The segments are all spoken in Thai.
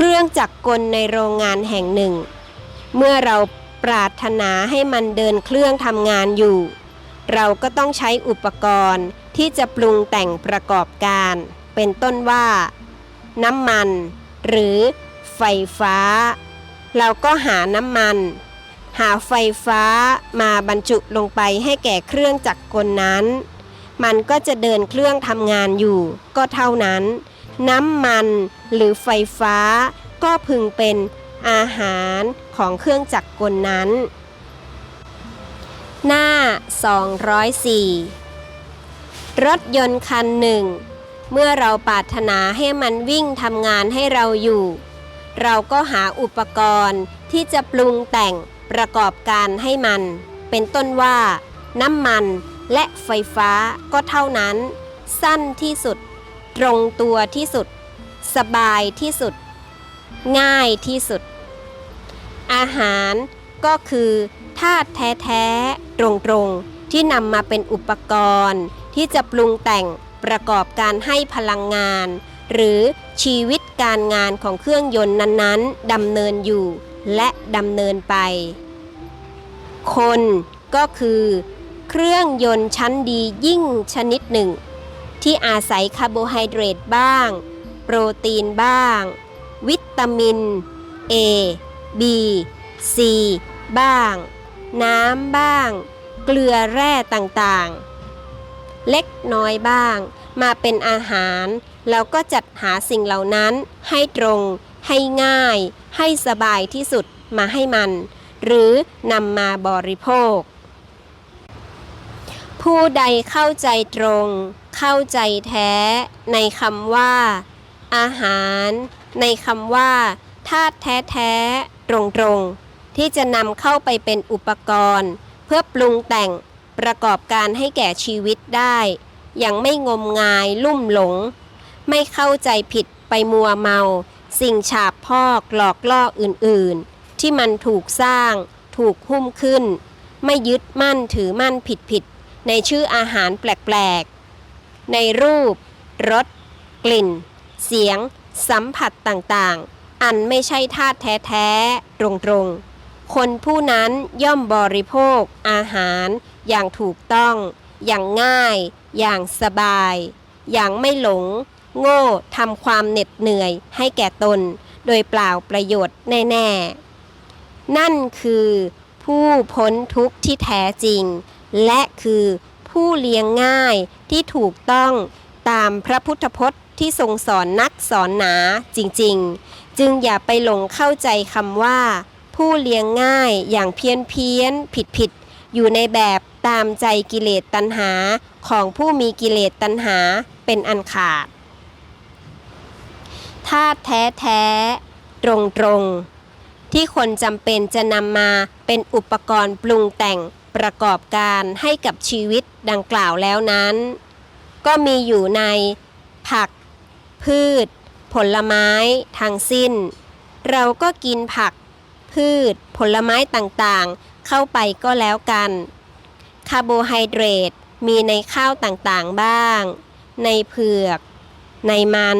เครื่องจักรกลในโรงงานแห่งหนึ่ง เมื่อเราปรารถนาให้มันเดินเครื่องทำงานอยู่ เราก็ต้องใช้อุปกรณ์ที่จะปรุงแต่งประกอบการ เป็นต้นว่า น้ำมัน หรือไฟฟ้า เราก็หาน้ำมัน หาไฟฟ้ามาบรรจุลงไปให้แก่เครื่องจักรกลนั้น มันก็จะเดินเครื่องทำงานอยู่ ก็เท่านั้น น้ำมัน หรือไฟฟ้า ก็พึงเป็นอาหารของเครื่องจักรกลนั้น หน้า 204 รถยนต์คันหนึ่ง เมื่อเราปรารถนาให้มันวิ่งทำงานให้เราอยู่ เราก็หาอุปกรณ์ที่จะปรุงแต่งประกอบการให้มัน เป็นต้นว่า น้ำมันและไฟฟ้าก็เท่านั้น สั้นที่สุด ตรงตัวที่สุด สบายที่สุด ง่ายที่สุด อาหารก็คือธาตุแท้ๆ ตรงๆ ที่นำมาเป็นอุปกรณ์ ที่จะปรุงแต่งประกอบการให้พลังงาน หรือชีวิตการงานของเครื่องยนต์นั้นๆดำเนินอยู่และดำเนินไป คนก็คือ เครื่องยนต์ชั้นดียิ่งชนิดหนึ่ง ที่อาศัยคาร์โบไฮเดรตบ้าง โปรตีนบ้าง วิตามิน A B C บ้าง น้ำบ้าง เกลือแร่ต่างๆ เล็กน้อยบ้าง มาเป็นอาหาร แล้วก็จัดหาสิ่งเหล่านั้นให้ตรง ให้ง่าย ให้สบายที่สุดมาให้มัน หรือนำมาบริโภค ผู้ใดเข้าใจตรง เข้าใจแท้ในคำว่า อาหาร ในคำว่าธาตุแท้แท้ๆตรงตรงๆ ที่จะนำเข้าไปเป็นอุปกรณ์ เพื่อปรุงแต่งประกอบการให้แก่ชีวิตได้ อย่างไม่งมงายลุ่มหลง ไม่เข้าใจผิดไปมัวเมา สิ่งฉาบพอกหลอกล่ออื่นๆ ที่มันถูกสร้าง ถูกหุ้มขึ้น ไม่ยึดมั่นถือมั่นผิดผิดๆในชื่ออาหารแปลกๆ ในรูป รส กลิ่น เสียง สัมผัสต่างๆ อันไม่ใช่ธาตุแท้ๆ ตรงๆ คนผู้นั้นย่อมบริโภค อาหาร อย่างถูกต้อง อย่างง่าย อย่างสบาย อย่างไม่หลง โง่ทำความเหน็ดเหนื่อยให้แก่ตน โดยเปล่าประโยชน์แน่ๆ นั่นคือ ผู้พ้นทุกข์ที่แท้จริง และคือผู้เลี้ยงง่าย ที่ถูกต้องตามพระพุทธพจน์ที่ทรงสอนนักสอนหนาจริงๆ จึงอย่าไปหลงเข้าใจคำว่า ผู้เลี้ยงง่ายอย่างเพี้ยนเพียนผิดผิดอยู่ในแบบตามใจกิเลสตัณหาของผู้มีกิเลสตัณหาเป็นอันขาดธาตุแท้แท้ตรงตรงที่คนจำเป็นจะนำมาเป็นอุปกรณ์ปรุงแต่ง ประกอบการให้กับชีวิตดังกล่าวแล้วนั้น ก็มีอยู่ในผัก พืช ผลไม้ทั้งสิ้น เราก็กินผัก พืช ผลไม้ต่างๆ เข้าไปก็แล้วกันคาร์โบไฮเดรตมีในข้าวต่างๆบ้าง ในเผือก ในมัน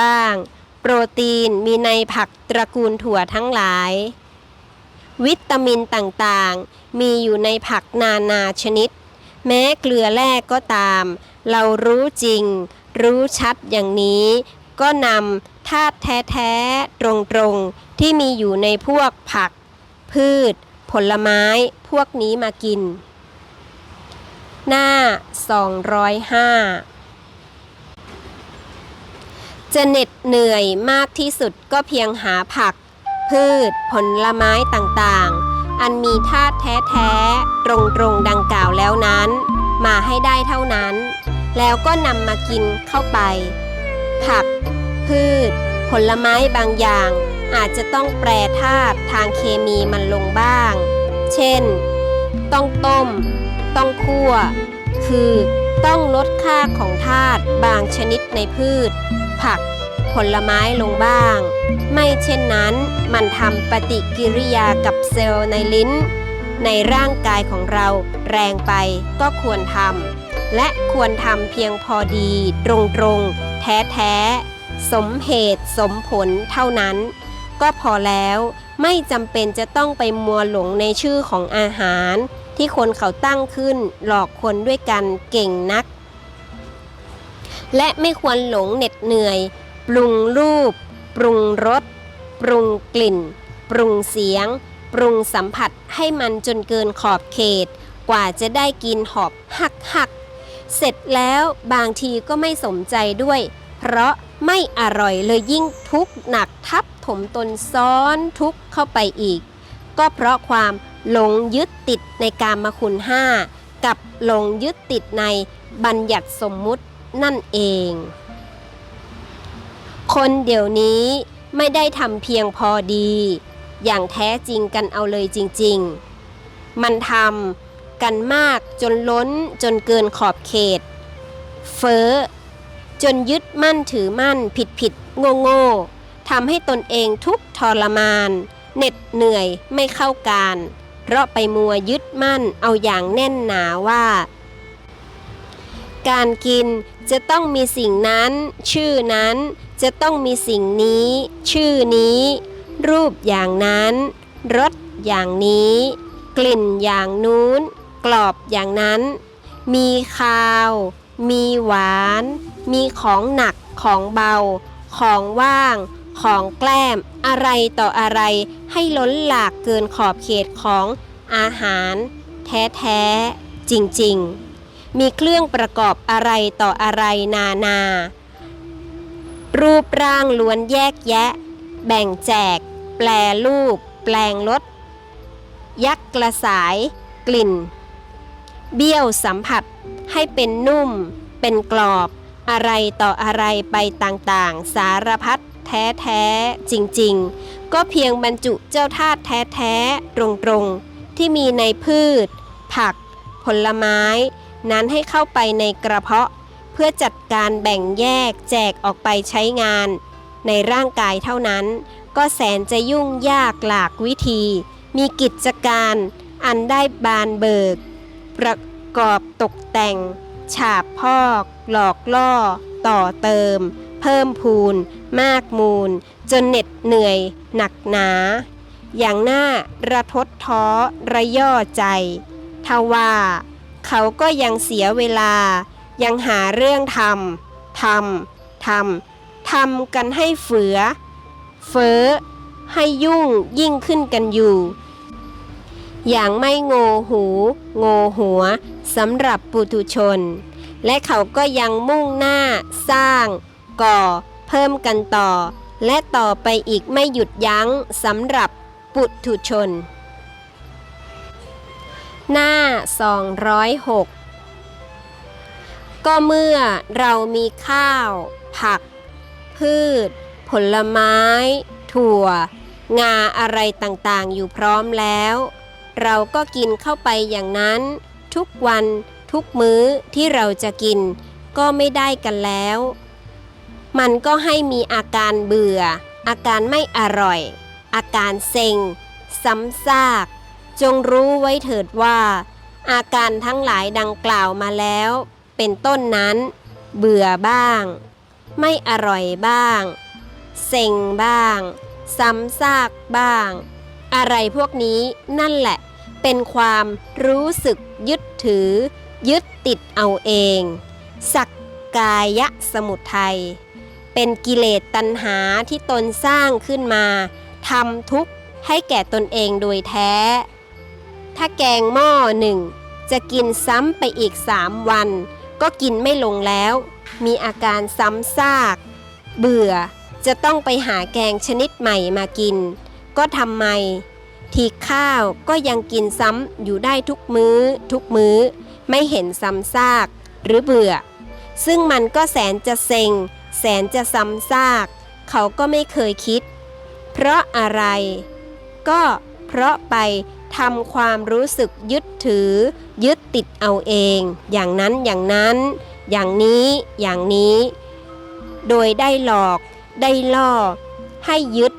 บ้าง โปรตีนมีในผักตระกูลถั่วทั้งหลาย วิตามินต่างๆ มีอยู่ในผักนานาชนิด แม้เกลือแร่ก็ตาม เรารู้จริง รู้ชัดอย่างนี้ ก็นำธาตุแท้ๆ ตรงๆ ที่มีอยู่ในพวกผัก พืช ผลไม้พวกนี้มากิน หน้า 205จะเหน็ดเหนื่อยมากที่สุดก็เพียงหาผัก พืช ผลไม้ต่างๆ อันมีธาตุแท้ๆ ตรงๆ ดังกล่าวแล้วนั้น มาให้ได้เท่านั้น แล้วก็นำมากินเข้าไป ผัก พืช ผลไม้บางอย่าง อาจจะต้องแปรธาตุทางเคมีมันลงบ้าง เช่น ต้องต้ม ต้องคั่ว คือต้องลดค่าของธาตุบางชนิดในพืช ผัก ผลไม้ลงบ้าง ไม่เช่นนั้นมันทำปฏิกิริยากับเซลล์ในลิ้น ในร่างกายของเราแรงไปก็ควรทำและควรทำเพียงพอดีตรงๆแท้ๆสมเหตุสมผลเท่านั้น ก็พอแล้วไม่จำเป็นจะต้องไปมัวหลงในชื่อของอาหาร ที่คนเขาตั้งขึ้นหลอกคนด้วยกันเก่งนัก และไม่ควรหลงเหน็ดเหนื่อย ปรุงรูป ปรุงรส ปรุงกลิ่น ปรุงเสียง ปรุงสัมผัสให้มันจนเกินขอบเขต กว่าจะได้กินหอบหักหักเสร็จแล้วบางทีก็ไม่สมใจด้วย เพราะไม่อร่อยเลยยิ่งทุกข์หนักทับถมตนซ้อนทุกข์เข้าไปอีก ก็เพราะความหลงยึดติดในการมคุณห้ากับหลงยึดติดในบัญญัติสมมุตินั่นเอง คนเดี๋ยวนี้ไม่ได้ทำเพียงพอดี อย่างแท้จริงกันเอาเลยจริง ๆ มันทำกันมากจนล้นจนเกินขอบเขต เฟ้อ จนยึดมั่นถือมั่นผิดผิดโง่โง่ทำให้ตนเองทุกทรมาน เหน็ดเหนื่อยไม่เข้าการ เพราะไปมัวยึดมั่นเอาอย่างแน่นหนาว่า การกินจะต้องมีสิ่งนั้น ชื่อนั้น จะต้องมีสิ่งนี้ ชื่อนี้ รูปอย่างนั้นรสอย่างนี้ กลิ่นอย่างนู้น กรอบอย่างนั้น มีคาว มีหวาน มีของหนักของเบา ของว่าง ของแกล้ม อะไรต่ออะไรให้ล้นหลากเกินขอบเขตของอาหาร แท้ๆ จริงๆ มีเครื่องประกอบอะไรต่ออะไรนานา รูปร่างล้วนแยกแยะ แบ่งแจก แปลรูป แปลงรสยักกระสาย กลิ่น เบี้ยวสัมผัสให้เป็นนุ่ม เป็นกรอบ อะไรต่ออะไรไปต่างๆ สารพัดแท้ๆ จริงๆ ก็เพียงบรรจุเจ้าธาตุแท้ๆ ตรงๆ ที่มีในพืช ผัก ผลไม้ นั้นให้เข้าไปในกระเพาะ เพื่อจัดการแบ่งแยกแจกออกไปใช้งาน ในร่างกายเท่านั้น ก็แสนจะยุ่งยากหลากวิธี มีกิจการอันได้บานเบิก ประกอบตกแต่ง ฉาบพอก หลอกล่อ ต่อเติม เพิ่มพูน มากมูล จนเหน็ดเหนื่อย หนักหนา อย่างหน่าระทดท้อระย่อใจทว่า เขาก็ยังเสียเวลา ยังหาเรื่องทำทำทำทำกันให้เฟือ เฟ้อ ให้ยุ่งยิ่งขึ้นกันอยู่ อย่างไม่โงหู โงหัวสำหรับปุถุชน และเขาก็ยังมุ่งหน้าสร้าง ก่อ เพิ่มกันต่อ และต่อไปอีกไม่หยุดยั้งสำหรับปุถุชน หน้า 206 ก็เมื่อเรามีข้าว ผัก พืช ผลไม้ ถั่ว งาอะไรต่างๆ อยู่พร้อมแล้ว เราก็กินเข้าไปอย่างนั้น ทุกวันทุกมื้อที่เราจะกิน ก็ไม่ได้กันแล้ว มันก็ให้มีอาการเบื่อ อาการไม่อร่อย อาการเซ็ง ซ้ำซาก จงรู้ไว้เถิดว่า อาการทั้งหลายดังกล่าวมาแล้ว เป็นต้นนั้น เบื่อบ้าง ไม่อร่อยบ้าง เซ็งบ้าง ซ้ำซากบ้าง อะไรพวกนี้นั่นแหละ เป็นความรู้สึกยึดถือ ยึดติดเอาเอง สักกายะสมุทัยเป็นกิเลสตัณหาที่ตนสร้างขึ้นมาทำทุกข์ให้แก่ตนเองโดยแท้ ถ้าแกงหม้อหนึ่งจะกินซ้ำไปอีกสามวัน ก็กินไม่ลงแล้ว มีอาการซ้ำซาก เบื่อจะต้องไปหาแกงชนิดใหม่มากิน ก็ทำไม ทีข้าวก็ยังกินซ้ำอยู่ได้ทุกมื้อ ทุกมื้อ ไม่เห็นซ้ำซากหรือเบื่อ ซึ่งมันก็แสนจะเซ็ง แสนจะซ้ำซาก เขาก็ไม่เคยคิด เพราะอะไร ก็เพราะไป ทำความรู้สึกยึดถือ ยึดติดเอาเอง อย่างนั้นอย่างนั้น อย่างนี้อย่างนี้ โดยได้หลอก ได้ล่อ ให้ยึด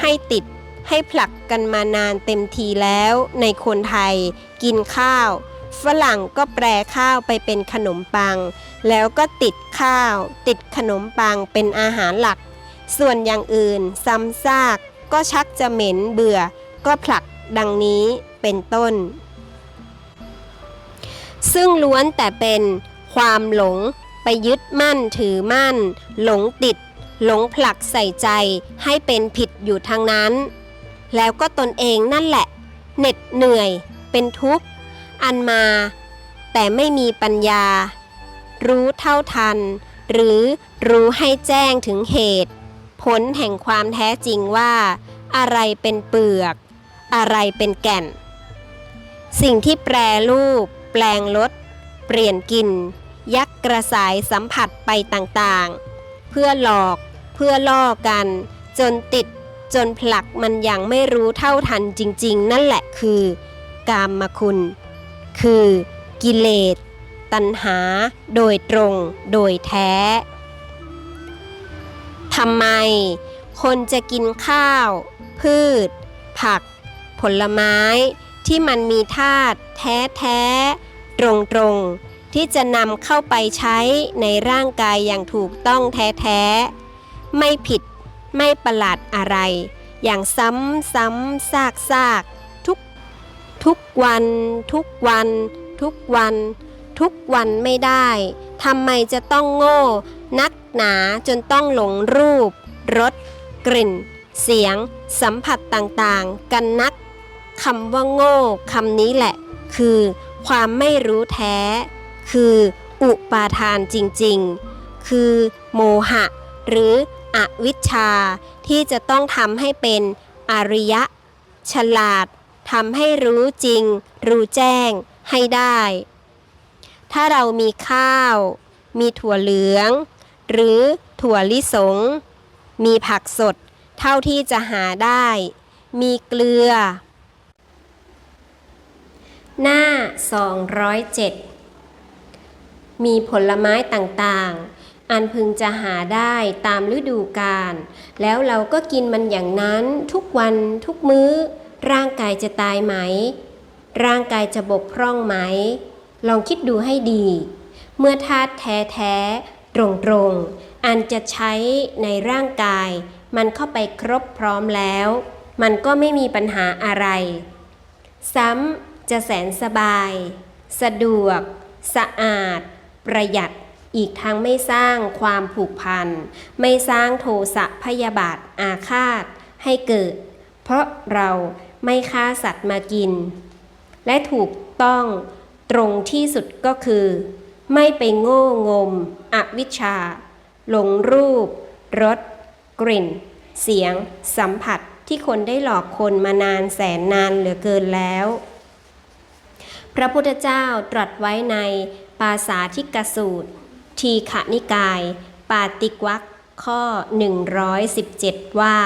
ให้ติด ให้ผลักกันมานานเต็มทีแล้วในคนไทย กินข้าว ฝรั่งก็แปรข้าวไปเป็นขนมปัง แล้วก็ติดข้าว ติดขนมปังเป็นอาหารหลัก ส่วนอย่างอื่นซ้ำซากก็ชักจะเหม็นเบื่อก็ผลัก ดังนี้เป็นต้น ซึ่งล้วนแต่เป็นความหลงไปยึดมั่นถือมั่น หลงติด หลงผลักใส่ใจให้เป็นผิดอยู่ทางนั้น แล้วก็ตนเองนั่นแหละ เหน็ดเหนื่อย เป็นทุกข์ อันมา แต่ไม่มีปัญญา รู้เท่าทัน หรือรู้ให้แจ้งถึงเหตุ ผลแห่งความแท้จริงว่า อะไรเป็นเปลือก อะไรเป็นแก่น สิ่งที่แปรรูป แปลงรสเปลี่ยนกลิ่นยักกระสายสัมผัสไปต่างๆ เพื่อหลอกเพื่อล่อกัน จนติดจนผลักมันอย่างไม่รู้เท่าทันจริง ๆ นั่นแหละคือกามคุณ คือกิเลส ตัณหา โดยตรง โดยแท้ทำไม คนจะกินข้าว พืช ผัก ผลไม้ที่มันมีธาตุแท้แท้ตรงตรงๆที่จะนำเข้าไปใช้ในร่างกายอย่างถูกต้องแท้แท้ไม่ผิดไม่ประหลาดอะไร อย่างซ้ำซ้ำซากซากทุกทุกวัน ทุกวัน ทุกวัน ทุกวันไม่ได้ทำไมจะต้องโง่ นักหนาจนต้องหลงรูปรสกลิ่น เสียง สัมผัสต่างๆ กันนัก คำว่าโง่คำนี้แหละ คือความไม่รู้แท้ คืออุปาทานจริงๆ คือโมหะ หรืออวิชชา ที่จะต้องทำให้เป็นอริยะ ฉลาดทำให้รู้จริง รู้แจ้งให้ได้ ถ้าเรามีข้าว มีถั่วเหลือง หรือถั่วลิสง มีผักสด เท่าที่จะหาได้ มีเกลือ หน้า 207 มีผลไม้ต่างๆ อันพึงจะหาได้ตามฤดูกาล แล้วเราก็กินมันอย่างนั้นทุกวันทุกมื้อ ร่างกายจะตายไหม ร่างกายจะบกพร่องไหม ลองคิดดูให้ดี เมื่อธาตุแท้แท้ๆตรงตรงๆ อันจะใช้ในร่างกาย มันเข้าไปครบพร้อมแล้ว มันก็ไม่มีปัญหาอะไร ซ้ำ จะแสนสบาย สะดวก สะอาด ประหยัดอีกทั้งไม่สร้างความผูกพัน ไม่สร้างโทสะพยาบาทอาฆาตให้เกิด เพราะเราไม่ฆ่าสัตว์มากิน และถูกต้องตรงที่สุดก็คือ ไม่ไปโง่งม อวิชชา หลงรูปรสกลิ่น เสียง สัมผัสที่คนได้หลอกคนมานานแสนนานเหลือเกินแล้ว พระพุทธเจ้าตรัสไว้ในปาสาธิกสูตร ทีขนิกาย ปาติกวักข้อ 117 ว่า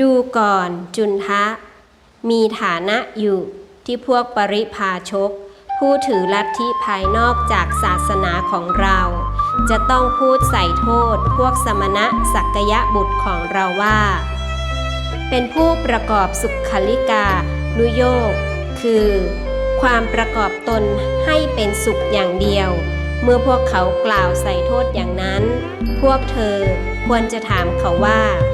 ดูก่อนจุนทะ มีฐานะอยู่ที่พวกปริพาชก ผู้ถือลัทธิภายนอกจากศาสนาของเรา จะต้องพูดใส่โทษพวกสมณะสักยะบุตรของเราว่า เป็นผู้ประกอบสุขคลิกา นุโยกคือ ความประกอบตนให้เป็นสุขอย่างเดียว เมื่อพวกเขากล่าวใส่โทษอย่างนั้น พวกเธอควรจะถามเขาว่า